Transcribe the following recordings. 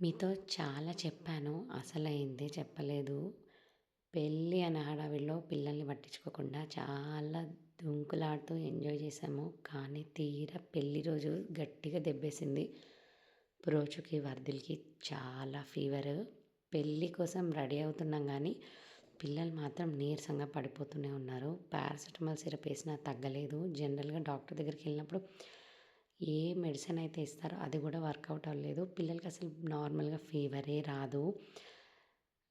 మీతో చాలా చెప్పాను. అసలైంది చెప్పలేదు. పెళ్ళి అనే హడావిడిలో పిల్లల్ని పట్టించుకోకుండా చాలా దుంకులాడుతూ ఎంజాయ్ చేసాము కానీ తీరా పెళ్ళి రోజు గట్టిగా దెబ్బేసింది. ప్రోచుకి వర్దిల్కి చాలా ఫీవర్ పెళ్ళి కోసం రెడీ అవుతున్నాం కానీ పిల్లలు మాత్రం నీరసంగా పడిపోతూనే ఉన్నారు. పారాసెటమాల్ సిరప్ వేసినా తగ్గలేదు. జనరల్గా డాక్టర్ దగ్గరికి వెళ్ళినప్పుడు ఏ మెడిసిన్ అయితే ఇస్తారో అది కూడా వర్కౌట్ అవ్వలేదు. పిల్లలకి అసలు నార్మల్గా ఫీవరే రాదు.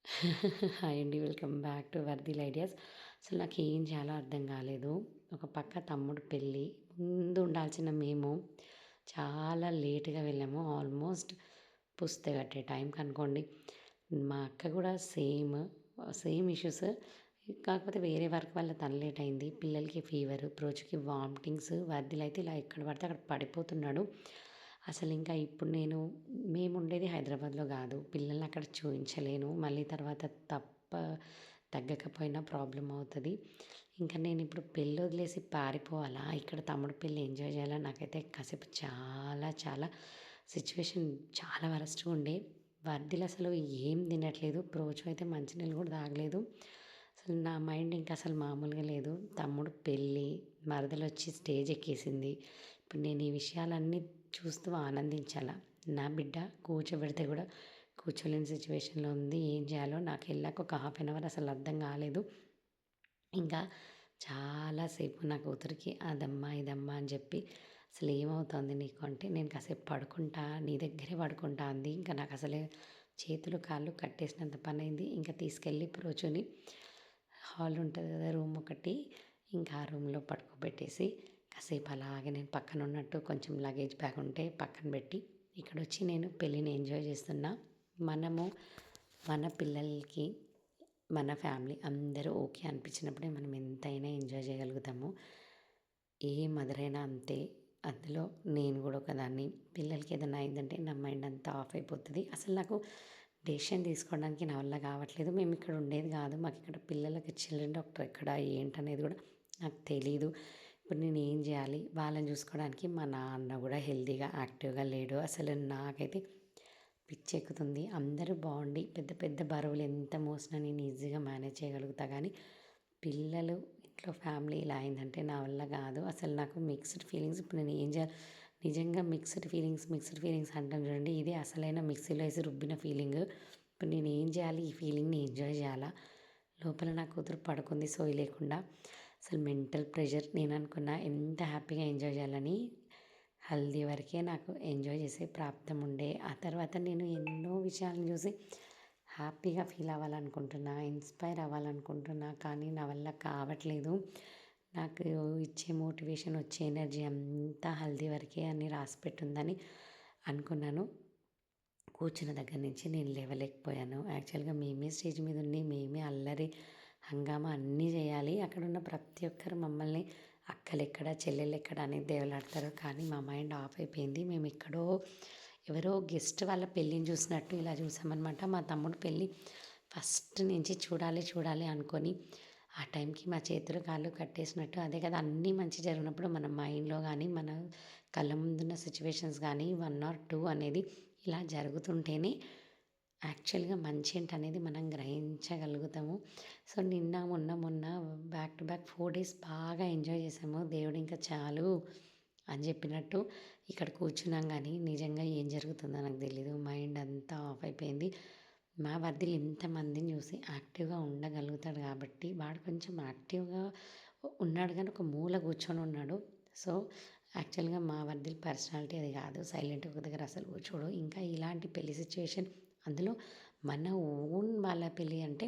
హాయ్ అండి వెల్కమ్ బ్యాక్ టు వర్దిల్ ఐడియాస్. అసలు నాకు ఏం చేయాలో అర్థం కాలేదు. ఒక పక్క తమ్ముడు పెళ్ళి ముందు ఉండాల్సిన మేము చాలా లేట్గా వెళ్ళాము. ఆల్మోస్ట్ పుస్తే కట్టే టైంకి అనుకోండి. మా అక్క కూడా సేమ్ సేమ్ ఇష్యూస్. కాకపోతే వేరే వర్క్ వల్ల తన లేట్ అయింది. పిల్లలకి ఫీవర్ ప్రోచుకి వామిటింగ్స్ వర్దిలు అయితే ఇలా ఎక్కడ పడితే అక్కడ పడిపోతున్నాడు. అసలు ఇంకా ఇప్పుడు నేను మేము ఉండేది హైదరాబాద్లో కాదు. పిల్లల్ని అక్కడ చూపించలేను మళ్ళీ తర్వాత తప్ప తగ్గకపోయినా ప్రాబ్లం అవుతుంది. ఇంకా నేను ఇప్పుడు పెళ్ళి వదిలేసి పారిపోవాలా? ఇక్కడ తమ్ముడు పెళ్ళి ఎంజాయ్ చేయాలా? నాకైతే కాసేపు చాలా చాలా సిచ్యువేషన్ చాలా వరస్ట్గా ఉండే. వర్దిలు అసలు ఏం తినట్లేదు. ప్రోచు అయితే మంచినీళ్ళు కూడా తాగలేదు. అసలు నా మైండ్ ఇంకా అసలు మామూలుగా లేదు. తమ్ముడు పెళ్ళి మరదలు వచ్చి స్టేజ్ ఎక్కేసింది. ఇప్పుడు నేను ఈ విషయాలన్నీ చూస్తూ ఆనందించాలా? నా బిడ్డ కూర్చోబెడితే కూడా కూర్చోలేని సిచ్యువేషన్లో ఉంది. ఏం చేయాలో? నాకు వెళ్ళాక ఒక హాఫ్ అన్ అవర్ అసలు అర్థం కాలేదు. ఇంకా చాలాసేపు నా కూతురికి అదమ్మా ఇదమ్మా అని చెప్పి అసలు ఏమవుతుంది నీకు అంటే నేను కాసేపు పడుకుంటా నీ దగ్గరే పడుకుంటా అంది. ఇంకా నాకు అసలే చేతులు కాళ్ళు కట్టేసినంత పని అయింది ఇంకా తీసుకెళ్ళి ప్రోచుని హాల్ ఉంటుంది కదా రూమ్ ఒకటి. ఇంకా ఆ రూమ్లో పడుకోబెట్టేసి కాసేపు అలాగే నేను పక్కన ఉన్నట్టు కొంచెం లగేజ్ బ్యాగ్ ఉంటే పక్కన పెట్టి ఇక్కడ వచ్చి నేను పెళ్ళిని ఎంజాయ్ చేస్తున్నా. మనము మన పిల్లలకి మన ఫ్యామిలీ అందరూ ఓకే అనిపించినప్పుడే మనం ఎంతైనా ఎంజాయ్ చేయగలుగుతాము. ఏ మదర్ అయినా అంతే. అందులో నేను కూడా ఒకదాన్ని. పిల్లలకి ఏదైనా అయిందంటే నా మైండ్ అంతా ఆఫ్ అయిపోతుంది. అసలు నాకు డెసిషన్ తీసుకోవడానికి నా వల్ల కావట్లేదు. మేము ఇక్కడ ఉండేది కాదు. మాకు ఇక్కడ పిల్లలకి చిల్డ్రన్ డాక్టర్ ఎక్కడ ఏంటనేది కూడా నాకు తెలీదు. ఇప్పుడు నేను ఏం చేయాలి? వాళ్ళని చూసుకోవడానికి మా నాన్న కూడా హెల్తీగా యాక్టివ్గా లేడు. అసలు నాకైతే పిచ్చి ఎక్కుతుంది. అందరూ బాగుండి పెద్ద పెద్ద బరువులు ఎంత మోసినా నేను ఈజీగా మేనేజ్ చేయగలుగుతా. కానీ పిల్లలు ఇంట్లో ఫ్యామిలీ ఇలా అయిందంటే నా వల్ల కాదు. అసలు నాకు మిక్స్డ్ ఫీలింగ్స్ ఇప్పుడు నేను ఏం చేయాలి? నిజంగా మిక్స్డ్ ఫీలింగ్స్ మిక్స్డ్ ఫీలింగ్స్ అంటాం చూడండి. ఇది అసలైన మిక్సీలో వేసి రుబ్బిన ఫీలింగ్. ఇప్పుడు నేను ఏం చేయాలి? ఈ ఫీలింగ్ని ఎంజాయ్ చేయాలా? లోపల నా కూతురు పడుకుంది సోయి లేకుండా. అసలు మెంటల్ ప్రెషర్ నేను అనుకున్నా ఎంత హ్యాపీగా ఎంజాయ్ చేయాలని. హల్దీ వరకే నాకు ఎంజాయ్ చేసే ప్రాప్తం ఉండే. ఆ తర్వాత నేను ఎన్నో విషయాలను చూసి హ్యాపీగా ఫీల్ అవ్వాలనుకుంటున్నా ఇన్స్పైర్ అవ్వాలనుకుంటున్నా. కానీ నా వల్ల కావట్లేదు. నాకు ఇచ్చే మోటివేషన్ వచ్చే ఎనర్జీ అంతా హల్దీ వరకే అని రాసి పెట్టుందని అనుకున్నాను. కూర్చున్న దగ్గర నుంచి నేను లేవలేకపోయాను. యాక్చువల్గా మేమే స్టేజ్ మీద ఉండి మేమే అల్లరి హంగామా అన్నీ చేయాలి. అక్కడ ఉన్న ప్రతి ఒక్కరు మమ్మల్ని అక్కలు ఎక్కడ చెల్లెలు ఎక్కడ అనేది దేవులాడతారు. కానీ మా మైండ్ ఆఫ్ అయిపోయింది. మేము ఎక్కడో ఎవరో గెస్ట్ వాళ్ళ పెళ్ళిని చూసినట్టు ఇలా చూసామన్నమాట. మా తమ్ముడు పెళ్ళి ఫస్ట్ నుంచి చూడాలి చూడాలి అనుకొని ఆ టైంకి మా చేతులు కాళ్ళు కట్టేసినట్టు. అదే కదా అన్నీ మంచి జరిగినప్పుడు మన మైండ్లో కానీ మన కళ్ళ ముందున్న సిచ్యువేషన్స్ కానీ వన్ ఆర్ టూ అనేది ఇలా జరుగుతుంటేనే యాక్చువల్గా మంచి ఏంటి అనేది మనం గ్రహించగలుగుతాము. సో నిన్న మొన్న మొన్న back to back four days బాగా ఎంజాయ్ చేసాము దేవుడు ఇంకా చాలు అని చెప్పినట్టు ఇక్కడ కూర్చున్నాం కానీ నిజంగా ఏం జరుగుతుందో నాకు తెలియదు మైండ్ అంతా ఆఫ్ అయిపోయింది. మా వర్దిలు ఇంతమందిని చూసి యాక్టివ్గా ఉండగలుగుతాడు కాబట్టి వాడు కొంచెం యాక్టివ్గా ఉన్నాడు కానీ ఒక మూల కూర్చొని ఉన్నాడు. సో యాక్చువల్గా మా వర్దిల్ పర్సనాలిటీ అది కాదు. సైలెంట్ ఒక దగ్గర అసలు కూర్చోడు. ఇంకా ఇలాంటి పెళ్ళి సిచ్యువేషన్ అందులో మన ఓన్ వాళ్ళ పెళ్ళి అంటే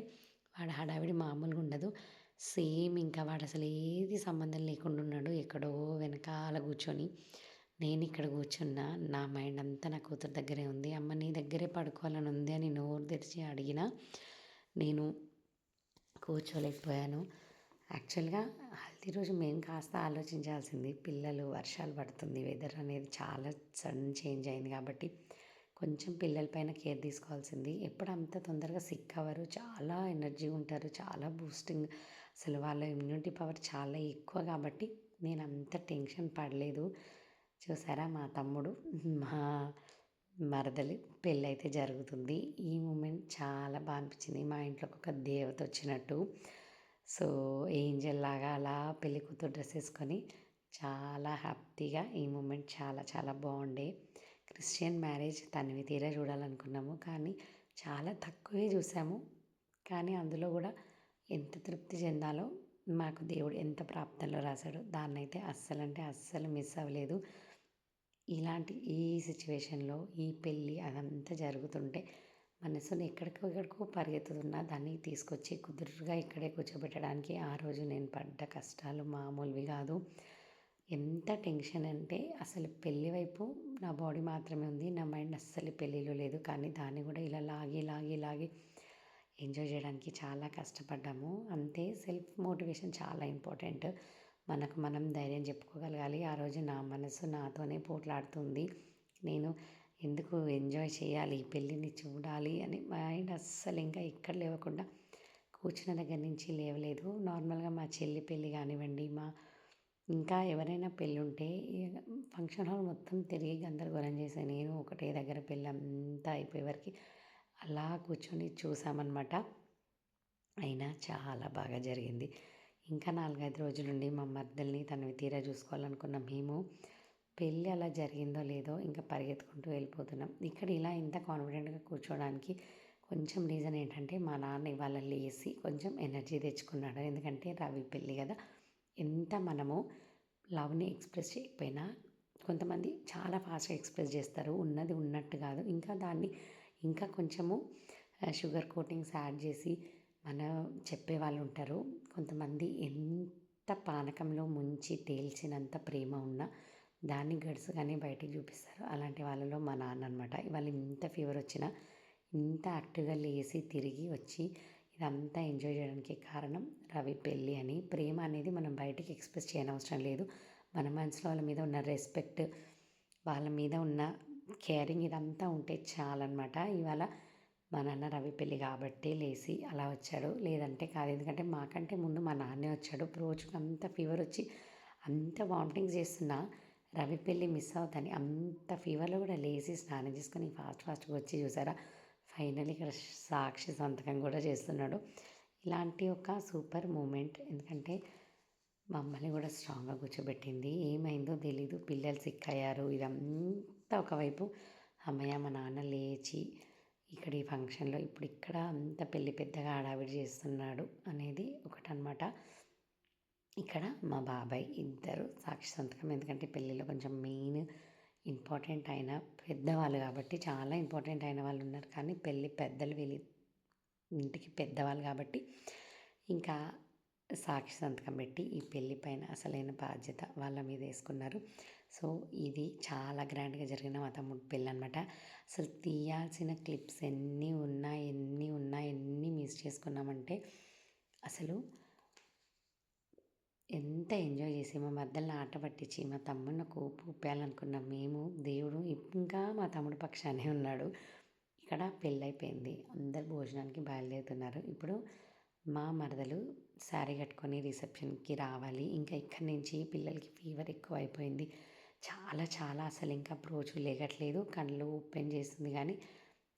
వాడు హడావిడి మామూలుగా ఉండదు. సేమ్ ఇంకా వాడు అసలు ఏది సంబంధం లేకుండా ఉన్నాడు. ఎక్కడో వెనకాల కూర్చొని నేను ఇక్కడ కూర్చున్నా నా మైండ్ అంతా నా కూతురు దగ్గరే ఉంది. అమ్మ నీ దగ్గరే పడుకోవాలని ఉంది అని నోరు తెరిచి అడిగిన నేను కూర్చోలేకపోయాను. యాక్చువల్గా హల్దీ రోజు మేము కాస్త ఆలోచించాల్సింది పిల్లలు వర్షాలు పడుతుంది వెదర్ అనేది చాలా సడన్ చేంజ్ అయింది కాబట్టి కొంచెం పిల్లలపైన కేర్ తీసుకోవాల్సింది. ఎప్పుడు అంత తొందరగా సిక్ అవ్వరు చాలా ఎనర్జీ ఉంటారు చాలా బూస్టింగ్. అసలు వాళ్ళ ఇమ్యూనిటీ పవర్ చాలా ఎక్కువ కాబట్టి నేను అంత టెన్షన్ పడలేదు. చూసారా మా తమ్ముడు మా మరదలి పెళ్ళైతే జరుగుతుంది. ఈ మూమెంట్ చాలా బాగా అనిపించింది. మా ఇంట్లోకి ఒక దేవత వచ్చినట్టు. సో ఏంజల్ లాగా అలా పెళ్ళి కూతురు డ్రెస్ వేసుకొని చాలా హ్యాపీగా ఈ మూమెంట్ చాలా చాలా బాగుండే. క్రిస్టియన్ మ్యారేజ్ తనివి తీరా చూడాలనుకున్నాము కానీ చాలా తక్కువే చూసాము. కానీ అందులో కూడా ఎంత తృప్తి చెందాలో మాకు దేవుడు ఎంత ప్రాప్తంలో రాశాడో దాన్నైతే అస్సలంటే అస్సలు అంటే అస్సలు మిస్ అవ్వలేదు. ఇలాంటి ఈ సిచ్యువేషన్లో ఈ పెళ్ళి అదంతా జరుగుతుంటే మనసుని ఎక్కడికో ఎక్కడికో పరిగెత్తుతున్నా దాన్ని తీసుకొచ్చి కుదురుగా ఇక్కడే కూర్చోబెట్టడానికి ఆ రోజు నేను పడ్డ కష్టాలు మామూలువి కాదు. ఎంత టెన్షన్ అంటే అసలు పెళ్ళి వైపు నా బాడీ మాత్రమే ఉంది నా మైండ్ అస్సలు పెళ్ళిలో లేదు. కానీ దాన్ని కూడా ఇలా లాగి లాగి లాగి ఎంజాయ్ చేయడానికి చాలా కష్టపడ్డాము. అంతే సెల్ఫ్ మోటివేషన్ చాలా ఇంపార్టెంట్. మనకు మనం ధైర్యం చెప్పుకోగలగాలి. ఆ రోజు నా మనసు నాతోనే పోట్లాడుతుంది. నేను ఎందుకు ఎంజాయ్ చేయాలి? పెళ్ళిని చూడాలి అని మైండ్ అస్సలు ఇంకా ఇక్కడ లేవకుండా కూర్చున్న దగ్గర నుంచి లేవలేదు. నార్మల్గా మా చెల్లి పెళ్ళి కానివ్వండి మా ఇంకా ఎవరైనా పెళ్ళి ఉంటే ఫంక్షన్ హాల్ మొత్తం తిరిగి గందరగోళం చేశాను నేను ఒకటే దగ్గర పెళ్ళి అంతా అయిపోయే వరకు అలా కూర్చొని చూసామన్నమాట. అయినా చాలా బాగా జరిగింది. ఇంకా నాలుగైదు రోజులు నుండి మా మర్దల్ని తనవి తీరా చూసుకోవాలనుకున్న మేము. పెళ్ళి అలా జరిగిందో లేదో ఇంకా పరిగెత్తుకుంటూ వెళ్ళిపోతున్నాం. ఇక్కడ ఇలా ఇంత కాన్ఫిడెంట్గా కూర్చోవడానికి కొంచెం రీజన్ ఏంటంటే మా నాన్న ఇవాళ లేసి కొంచెం ఎనర్జీ తెచ్చుకున్నాడు. ఎందుకంటే రవి పెళ్ళి కదా. ఎంత మనము లవ్ని ఎక్స్ప్రెస్ చేయకపోయినా కొంతమంది చాలా ఫాస్ట్గా ఎక్స్ప్రెస్ చేస్తారు. ఉన్నది ఉన్నట్టు కాదు. ఇంకా దాన్ని ఇంకా కొంచెము షుగర్ కోటింగ్స్ యాడ్ చేసి మన చెప్పే వాళ్ళు ఉంటారు. కొంతమంది ఎంత పానకంలో ముంచి తేల్చినంత ప్రేమ ఉన్నా దాన్ని గడుసుగానే బయటికి చూపిస్తారు. అలాంటి వాళ్ళలో మా నాన్న అనమాట ఇవాళ ఇంత ఫీవర్ వచ్చినా ఇంత యాక్టివ్గా లేసి తిరిగి వచ్చి ఇదంతా ఎంజాయ్ చేయడానికి కారణం రవి పెళ్ళి అని. ప్రేమ అనేది మనం బయటికి ఎక్స్ప్రెస్ చేయనవసరం లేదు. మన మనసులో వాళ్ళ మీద ఉన్న రెస్పెక్ట్ వాళ్ళ మీద ఉన్న కేరింగ్ ఇదంతా ఉంటే చాలన్నమాట. ఇవాళ మా నాన్న రవి పెళ్ళి కాబట్టి లేచి అలా వచ్చాడు. లేదంటే కాదు. ఎందుకంటే మాకంటే ముందు మా నాన్నే వచ్చాడు. రోజుకు అంత ఫీవర్ వచ్చి అంత వామిటింగ్స్ చేస్తున్నా రవి పెళ్ళి మిస్ అవుతాను అంత ఫీవర్లో కూడా లేచి స్నానం చేసుకొని ఫాస్ట్ ఫాస్ట్గా వచ్చి చూసారా? ఫైనల్ ఇక్కడ సాక్షి సంతకం కూడా చేస్తున్నాడు. ఇలాంటి ఒక సూపర్ మూమెంట్ ఎందుకంటే మమ్మల్ని కూడా స్ట్రాంగ్గా కూర్చోబెట్టింది. ఏమైందో తెలీదు. పిల్లలు సిక్ అయ్యారు. ఇదంతా ఒకవైపు అమ్మయ్య మా నాన్న లేచి ఇక్కడ ఈ ఫంక్షన్లో ఇప్పుడు ఇక్కడ అంత పెళ్ళి పెద్దగా ఆడావిడి చేస్తున్నాడు అనేది ఒకటనమాట ఇక్కడ మా బాబాయ్ ఇద్దరు సాక్షి సంతకం. ఎందుకంటే పెళ్ళిలో కొంచెం మెయిన్ ఇంపార్టెంట్ అయిన పెద్దవాళ్ళు కాబట్టి చాలా ఇంపార్టెంట్ అయిన వాళ్ళు ఉన్నారు. కానీ పెళ్ళి పెద్దలు వీళ్ళు ఇంటికి పెద్దవాళ్ళు కాబట్టి ఇంకా సాక్షి సంతకం పెట్టి ఈ పెళ్ళి పైన అసలైన బాధ్యత వాళ్ళ మీద వేసుకున్నారు. సో ఇది చాలా గ్రాండ్గా జరిగిన మా తమ్ముడు పెళ్ళి అనమాట అసలు తీయాల్సిన క్లిప్స్ ఎన్ని ఉన్నా ఎన్ని ఉన్నా ఎన్ని మిస్ చేసుకున్నామంటే అసలు ఎంత ఎంజాయ్ చేసి మా మధ్యలో ఆట పట్టించి మా తమ్ముడిని కోపు ఊపేయాలనుకున్నాం మేము దేవుడు ఇంకా మా తమ్ముడు పక్షానే ఉన్నాడు. ఇక్కడ పెళ్ళైపోయింది అందరు భోజనానికి బయలుదేరుతున్నారు. ఇప్పుడు మా మరదలు శారీ కట్టుకొని రిసెప్షన్కి రావాలి. ఇంకా ఇక్కడి నుంచి పిల్లలకి ఫీవర్ ఎక్కువ అయిపోయింది చాలా చాలా అసలు ఇంకా రోజు లేగట్లేదు. కళ్ళు ఓపెన్ చేస్తుంది కానీ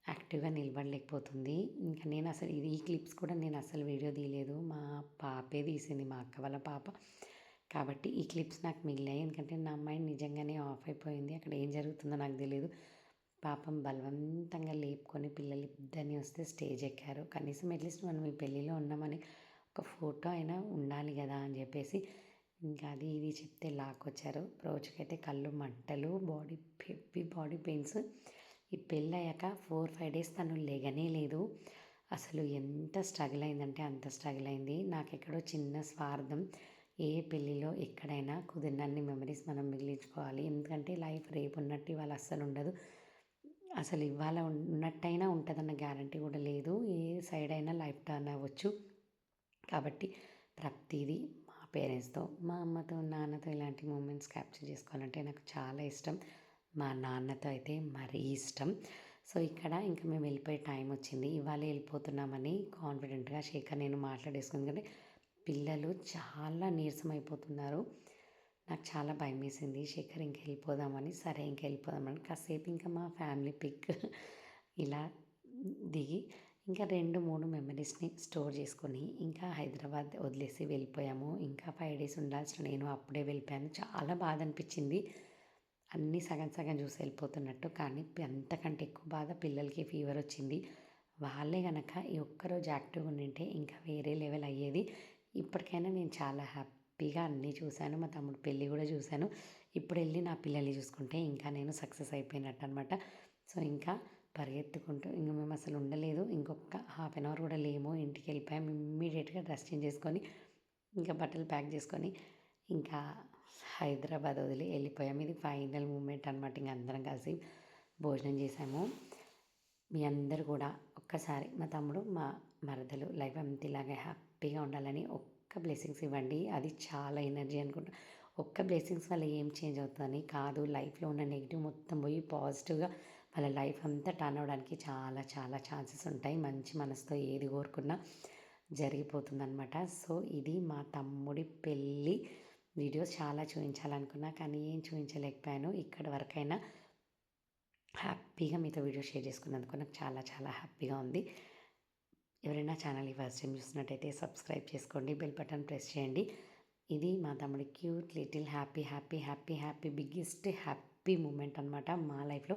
యాక్టివ్గా నిలబడలేకపోతుంది. ఇంకా నేను అసలు ఇది ఈ క్లిప్స్ కూడా నేను అసలు వీడియో తీయలేదు. మా పాపే తీసింది మా అక్క వాళ్ళ పాప. కాబట్టి ఈ క్లిప్స్ నాకు మిగిలాయి. ఎందుకంటే నా మైండ్ నిజంగానే ఆఫ్ అయిపోయింది. అక్కడ ఏం జరుగుతుందో నాకు తెలియదు పాపం బలవంతంగా లేపుకొని పిల్లలు ఇద్దరిని వస్తే స్టేజ్ ఎక్కారు. కనీసం అట్లీస్ట్ మనం ఈ పెళ్ళిలో ఉన్నామని ఒక ఫోటో అయినా ఉండాలి కదా అని చెప్పేసి ఇంకా అది ఇది చెప్తే లాక్కొచ్చారు. రోజుకైతే కళ్ళు మంటలు బాడీ హెవీ బాడీ పెయిన్స్. ఈ పెళ్ళయ్యాక ఫోర్ ఫైవ్ డేస్ తను లేగనే లేదు. అసలు ఎంత స్ట్రగుల్ అయిందంటే అంత స్ట్రగుల్ అయింది. నాకు ఎక్కడో చిన్న స్వార్థం. ఏ పెళ్ళిలో ఎక్కడైనా కుదిరినన్ని మెమరీస్ మనం మిగిలించుకోవాలి. ఎందుకంటే లైఫ్ రేపు ఉన్నట్టు ఇవాళ అస్సలు ఉండదు. అసలు ఇవాళ ఉన్నట్టయినా ఉంటుందన్న గ్యారంటీ కూడా లేదు. ఏ సైడ్ అయినా లైఫ్ టర్న్ అవ్వచ్చు. కాబట్టి ప్రతిదీ పేరెంట్స్తో మా అమ్మతో నాన్నతో ఇలాంటి మూమెంట్స్ క్యాప్చర్ చేసుకోవాలంటే నాకు చాలా ఇష్టం. మా నాన్నతో అయితే మరీ ఇష్టం. సో ఇక్కడ ఇంకా మేము వెళ్ళిపోయే టైం వచ్చింది. ఇవాళ వెళ్ళిపోతున్నామని కాన్ఫిడెంట్గా శేఖర్ నేను మాట్లాడేసుకుంది. కానీ పిల్లలు చాలా నీరసం అయిపోతున్నారు. నాకు చాలా భయం వేసింది. శేఖర్ ఇంక వెళ్ళిపోదామని సరే ఇంక వెళ్ళిపోదామని కాసేపు ఇంకా మా ఫ్యామిలీ పిక్ ఇలా దిగి ఇంకా రెండు మూడు మెమరీస్ని స్టోర్ చేసుకొని ఇంకా హైదరాబాద్ వదిలేసి వెళ్ళిపోయాము. ఇంకా ఫైవ్ డేస్ ఉండాల్సిన నేను అప్పుడే వెళ్ళిపోయాను. చాలా బాధ అనిపించింది. అన్నీ సగం సగం చూసి వెళ్ళిపోతున్నట్టు కానీ అంతకంటే ఎక్కువ బాధ పిల్లలకి ఫీవర్ వచ్చింది. వాళ్ళే కనుక ఈ ఒక్కరోజు యాక్టివ్గా ఉండింటే ఇంకా వేరే లెవెల్ అయ్యేది. ఇప్పటికైనా నేను చాలా హ్యాపీగా అన్నీ చూశాను. మా తమ్ముడు పెళ్ళి కూడా చూశాను. ఇప్పుడు వెళ్ళి నా పిల్లల్ని చూసుకుంటే ఇంకా నేను సక్సెస్ అయిపోయినట్టు అనమాట సో ఇంకా పరిగెత్తుకుంటూ ఇంక మేము అసలు ఉండలేదు. ఇంకొక హాఫ్ అన్ అవర్ కూడా లేము. ఇంటికి వెళ్ళిపోయాము. ఇమ్మీడియట్గా డ్రెస్ చేంజ్ చేసుకొని ఇంకా బట్టలు ప్యాక్ చేసుకొని ఇంకా హైదరాబాద్ వదిలి వెళ్ళిపోయాము. ఇది ఫైనల్ మూమెంట్ అనమాట ఇంక అందరం కలిసి భోజనం చేసాము. మీ అందరు కూడా ఒక్కసారి మా తమ్ముడు మా మరదలు లైఫ్ అంత ఇలాగే హ్యాపీగా ఉండాలని ఒక్క బ్లెస్సింగ్స్ ఇవ్వండి. అది చాలా ఎనర్జీ అనుకుంటా. ఒక్క బ్లెస్సింగ్స్ వల్ల ఏం చేంజ్ అవుతుందని కాదు లైఫ్లో ఉన్న నెగిటివ్ మొత్తం పోయి పాజిటివ్గా వాళ్ళ లైఫ్ అంతా టర్న్ అవ్వడానికి చాలా చాలా ఛాన్సెస్ ఉంటాయి. మంచి మనసుతో ఏది కోరుకున్నా జరిగిపోతుందన్నమాట. సో ఇది మా తమ్ముడి పెళ్ళి వీడియోస్ చాలా చూపించాలనుకున్నా కానీ ఏం చూపించలేకపోయాను. ఇక్కడ వరకైనా హ్యాపీగా మీతో వీడియో షేర్ చేసుకున్నందుకు నాకు చాలా చాలా హ్యాపీగా ఉంది. ఎవరైనా ఛానల్ ఈ ఫస్ట్ టైం చూసినట్టయితే సబ్స్క్రైబ్ చేసుకోండి బెల్ బటన్ ప్రెస్ చేయండి. ఇది మా తమ్ముడి cute little happy happy happy happy biggest happy moment అనమాట మా లైఫ్లో.